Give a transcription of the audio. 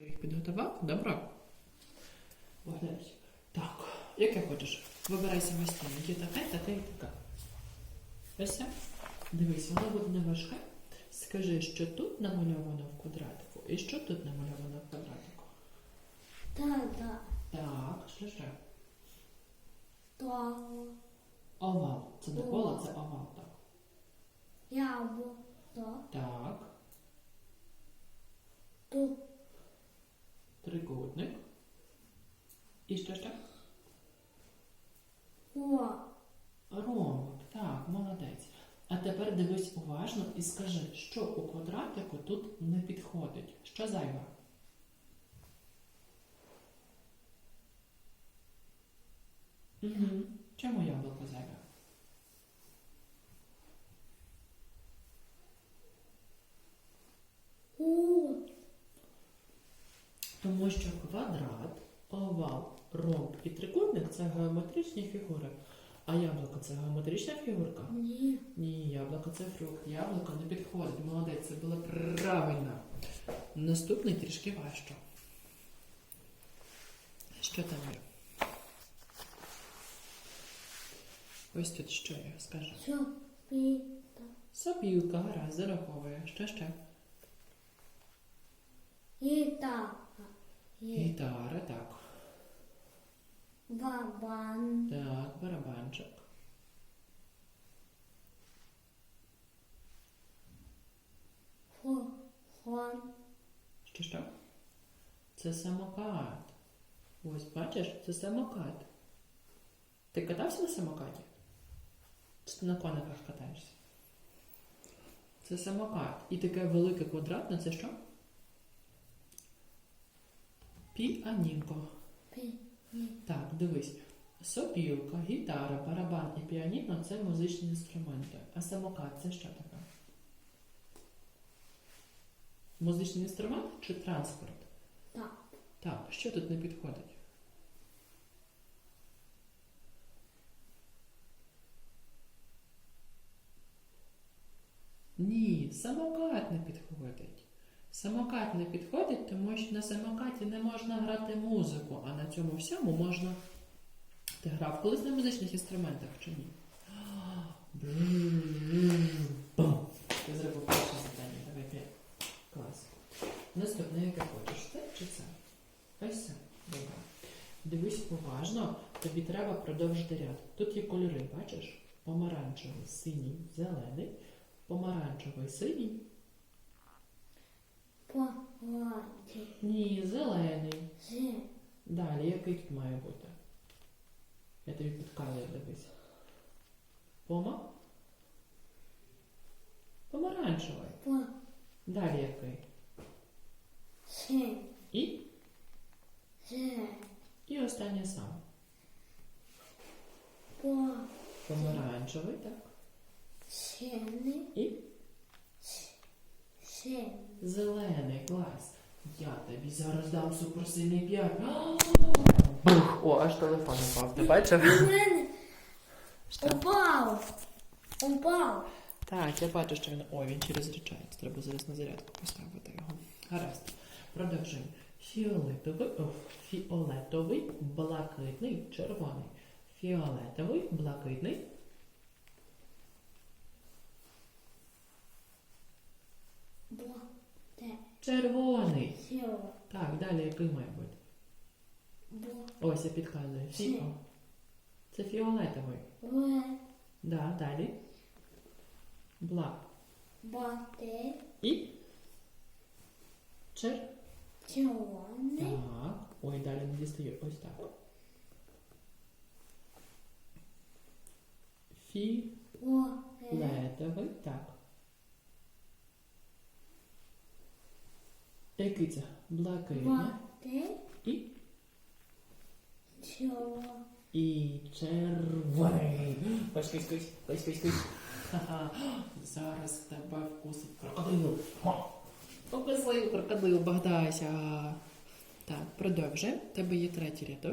Їх підготував? Добре. Богданчик. Так, яке хочеш? Вибирай самостійно. Є таке, таке і таке. Ось? Дивись, воно буде не важке. Скажи, що тут намальовано в квадратику, і що тут намальовано в квадратику. Та-да. Так, що ще? То. Овал. Це не коло, це овал, так. Яблуко. Так. Тут. Трикутник. І що ще? О. Ромбик, так, молодець. А тепер дивись уважно і скажи, що у квадратику тут не підходить. Що зайве? Угу. Чому яблуко зайве? Тому що квадрат, овал, ромб і трикутник це геометричні фігури. А яблуко це геометрична фігурка? Ні. Ні, яблуко це фрукт. Яблуко не підходить. Молодець, це було правильно. Наступний трішки важче. Що там є? Ось тут що є, скажи. Сопіта. Сопілка, гаразд, зараховує. Що ще? Гітара. Гітара, так. Бабан. Так, барабанчик. Фо. Хон. Що що? Це самокат. Ось бачиш, це самокат. Ти катався на самокаті? Чи ти на кониках катаєшся? Це самокат. І таке велике квадратне це що? Піанінко. Пі. Так, дивись. Сопілка, гітара, барабан і піаніно це музичні інструменти. А самокат це що таке? Музичний інструмент чи транспорт? Так. Так, що тут не підходить? Ні, самокат не підходить. Самокат не підходить, тому що на самокаті не можна грати музику, а на цьому всьому можна. Ти грав колись на музичних інструментах чи ні? Ти зробив перше завдання, давай п'ять. Клас. Наступне, яке хочеш, це чи це? Ось це. Добре. Дивись уважно, тобі треба продовжити ряд. Тут є кольори, бачиш? Помаранчевий, синій, зелений, помаранчевий, синій. Паладі. Ні, зелений. Зи. Далі, який тут має бути? Я тобі підказую, дивись. Пома? Помаранчевий. По. Далі який? Си. І? Зи. І останнє сам. По. Помаранчевий, так? Сини. І Син. зелений клас. Я тобі зараз дам суперсильний п'ять. Бух! О, аж телефон упав. Ти бачив? Мене упав. Упав. Так, я бачу, що він. Ой, він через речається. Треба зараз на зарядку поставити його. Гаразд. Продовжуємо. Фіолетовий, о, фіолетовий, блакитний, червоний. Фіолетовий, блакитний. Червоний. Сіо. Так, далі який має бути? Бо. Ось я підказую. Фіо. Це фіолетовий. Ле. Да, далі. Блак. Боти. І. Чер. Червоний. Так. Ой, далі не дістаю. Ось так. Ле. Фіолетовий. Так. Який це? Блакитний. Боти. І. Чо. І червоний. Ось, ось, ось, ось, ось, ось. Ха-ха. Зараз тебе вкусить крокодил. Ха. Покусив крокодил, Богдася. Так, продовжуємо. Тебе є третій рядок.